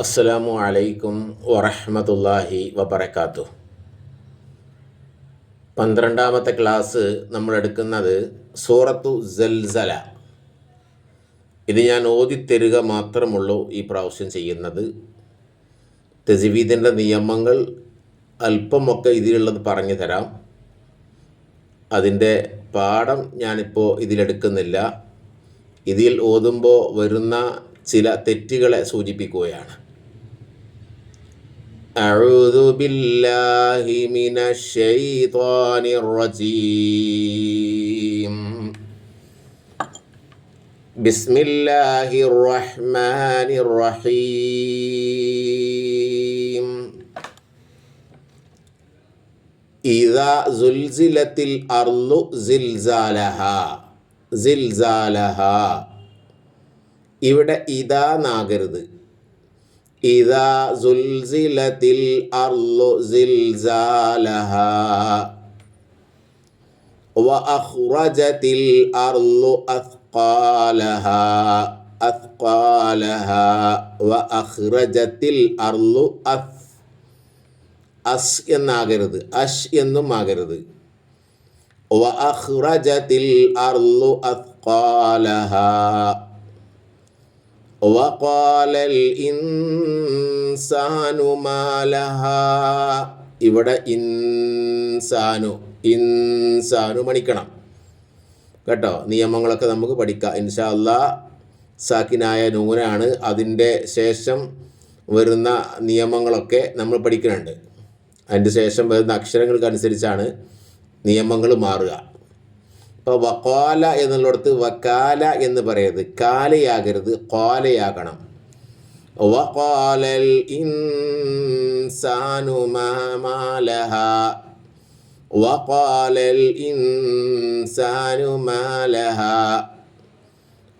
അസ്സലാമു അലൈക്കും വറഹമത്തല്ലാഹി വബർക്കാത്തു പന്ത്രണ്ടാമത്തെ ക്ലാസ് നമ്മൾ എടുക്കുന്നത് സൂറത്തു ജൽസല ഇത് ഞാൻ ഓതിത്തരുക മാത്രമുള്ളൂ ഈ പ്രാവശ്യം ചെയ്യുന്നത്. തെജിവീദിന്റെ നിയമങ്ങൾ അല്പമൊക്കെ ഇതിലുള്ളത് പറഞ്ഞു തരാം. അതിന്റെ പാഠം ഞാനിപ്പോൾ ഇതിലെടുക്കുന്നില്ല. ഇതിൽ ഓതുമ്പോൾ വരുന്ന ചില തെറ്റുകളെ സൂചിപ്പിക്കുകയാണ്. أعوذ بالله من الشيطان الرجيم بسم الله الرحمن الرحيم إذا زلزلت الأرض زلزالها زلزالها ഇവിടെ ഇതാ നാകരുത് ഇതാ സുൽസിലത്തിൽ അർളു സിൽസാലഹ وأخرجت الأرض أثقالها أثقالها وأخرجت الأرض أث അസ് എന്നാകരുത് അഷ് എന്നും ആകരുത് وأخرجت الأرض أثقالها വകാലൽ ഇൻസാനു ഇവിടെ ഇൻസാനു ഇൻസാനു മണിക്കണം. കേട്ടോ? നിയമങ്ങളൊക്കെ നമുക്ക് പഠിക്കാം. ഇൻഷാ അല്ലാ സാക്കിനായ നൂനാണ്. അതിന്റെ ശേഷം വരുന്ന നിയമങ്ങളൊക്കെ നമ്മൾ പഠിക്കുന്നുണ്ട്. അതിന്റെ ശേഷം വരുന്ന അക്ഷരങ്ങൾക്കനുസരിച്ചാണ് നിയമങ്ങൾ മാറുക. ഇപ്പോൾ വക്കാല എന്നുള്ളിടത്ത് വക്കാല എന്ന് പറയരുത്. കാലയാകരുത് കോലയാകണം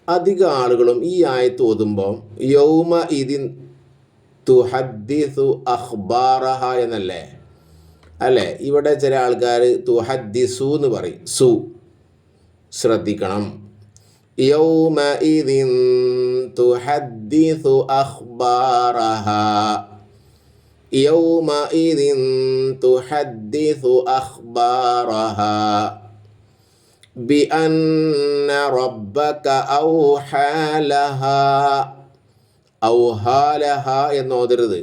അധിക ആളുകളും ഈ ആയത്ത് ഓതുമ്പോൾ യൗമ ഇതിൻ തുഹദ്ദിസു അഖ്ബാറഹ എന്നല്ലേ? അല്ലേ? ഇവിടെ ചില ആൾക്കാർ തുഹദ്ദിസു എന്ന് പറയും. സു. ശ്രദ്ധിക്കണം يومئذ تحدث أخبارها يومئذ تحدث أخبارها بأن ربك أوحى لها أوحى لها എന്നോതരുത്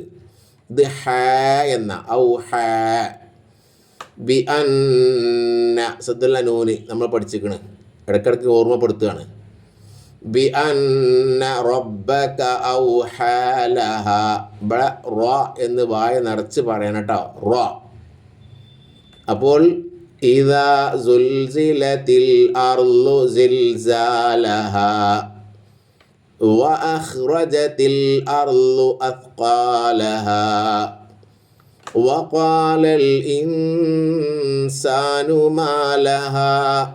ഇത് ഹ എന്ന ഔഹ ബി അന്ന സദ്ദുല്ല നൂന് നമ്മൾ പഠിച്ചിരിക്കണ് ഇടയ്ക്കിടയ്ക്ക് ഓർമ്മപ്പെടുത്തുകയാണ് ബി അന്ന റബ്ബക ഔഹലഹ ഇവിടെ റ എന്ന് വായ നിറച്ച് പറയണം കേട്ടോ റ അപ്പോൾ ഇതാ സുൽസിലത്തിൽ അർളു സിൽസാലഹ وأخرجت الأرض أثقالها وقال الإنسان ما لها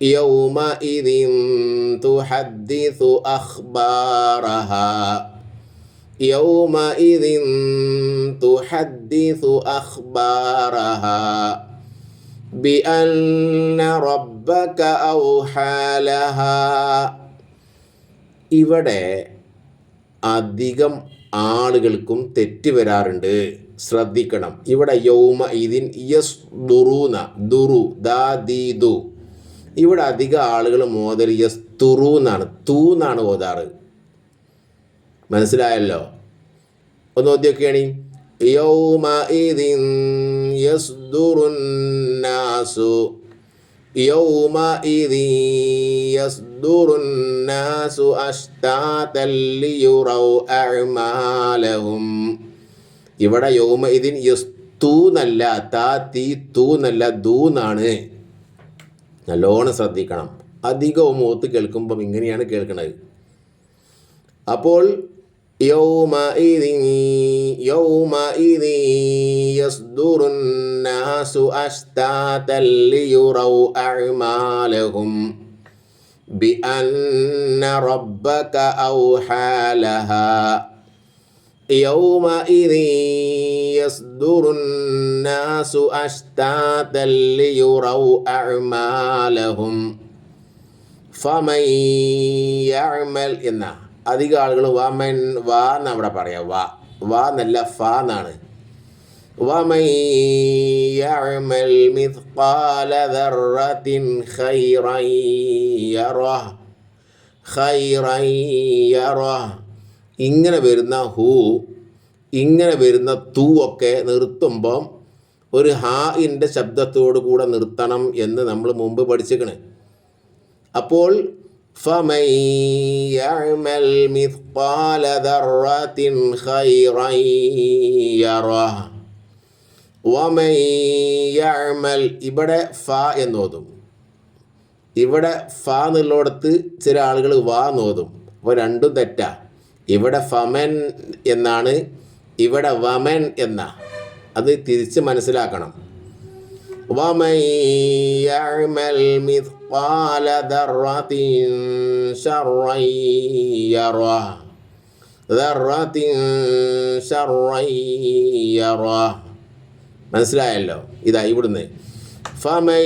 يومئذ تحدث أخبارها يومئذ تحدث أخبارها بأن ربك أوحى لها ഇവിടെ അധികം ആളുകൾക്കും തെറ്റ് വരാറുണ്ട് ശ്രദ്ധിക്കണം. ഇവിടെ യൗമ ഇതിൻ യസ് ദുറൂന ദുറു ദാ ദീ ദു ഇവിടെ അധികം ആളുകൾ മോതൽ യസ് തുറൂന്നാണ് എന്നാണ് ഓതാറ്. മനസ്സിലായല്ലോ? ഒന്ന് ഓദ്യൊക്കെയാണ് യൗമ ഇതിൻ യസ് ദുറുന്നാസു യൗമ ഇതിൻ യസ് ദുറുന്നാസു അഷ്ടാതല്ലിയുറൗ അഅമാലഹും. ഇവിടെ യൗമ ഇതിൻ യസ്തൂന്നല്ല താ തീ തൂന്നല്ല ദൂന്നാണ് നല്ലോണം ശ്രദ്ധിക്കണം അധികവും മൂത്ത് കേൾക്കുമ്പം ഇങ്ങനെയാണ് കേൾക്കുന്നത് അപ്പോൾ يومئذ يومئذ يصدر الناس أشتاتا ليروا أعمالهم بأن ربك أوحى لها يومئذ يصدر الناس أشتاتا ليروا أعمالهم فمن يعمل إنه അധികം ആളുകൾ വമൻ വാ എന്നവിടെ പറയാം വാ വാ എന്നല്ല ഫ എന്നാണ് ومن يعمل مثقال ذرة خيرا يره خيرا يره ഇങ്ങനെ വരുന്ന ഹൂ ഇങ്ങനെ വരുന്ന തൂ ഒക്കെ നിർത്തുമ്പം ഒരു ഹാഇൻ്റെ ശബ്ദത്തോടു കൂടെ നിർത്തണം എന്ന് നമ്മൾ മുമ്പ് പഠിച്ചിക്കണ് അപ്പോൾ فمن يعمل مثقال ذرة خيرا يره വമൻ യഅമൽ ഇവിടെ ഫ എന്നോതും ഇവിടെ ഫ എന്നുള്ളിടത്ത് ചില ആളുകൾ വാ എന്നോതും അപ്പോൾ രണ്ടും തെറ്റാ ഇവിടെ ഫമൻ എന്നാണ് ഇവിടെ വമൻ എന്ന അത് തിരിച്ച് മനസ്സിലാക്കണം വമൻ യഅമൽ മിത്ഖാല ദർറത്തിൻ ശർറൻ യറഹ് ദർറത്തിൻ ശർറൻ യറഹ് മനസ്സിലായല്ലോ ഇതാ ഇവിടുന്ന് فمن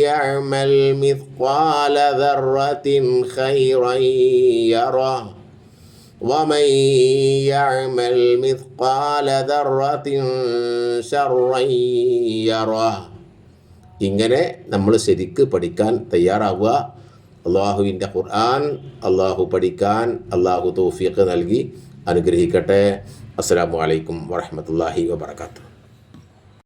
يعمل مثقال ذرة خيرا يره ومن يعمل مثقال ذرة شرا يره ഇങ്ങനെ നമ്മൾ ശരിക്ക് പഠിക്കാൻ തയ്യാറാവുക അള്ളാഹുവിൻ്റെ ഖുർആൻ അള്ളാഹു പഠിക്കാൻ അള്ളാഹു തൗഫീഖ് നൽകി അനുഗ്രഹിക്കട്ടെ അസ്സാം വലൈക്കും വറഹമത്തല്ലാഹി വാബർക്കാത്തു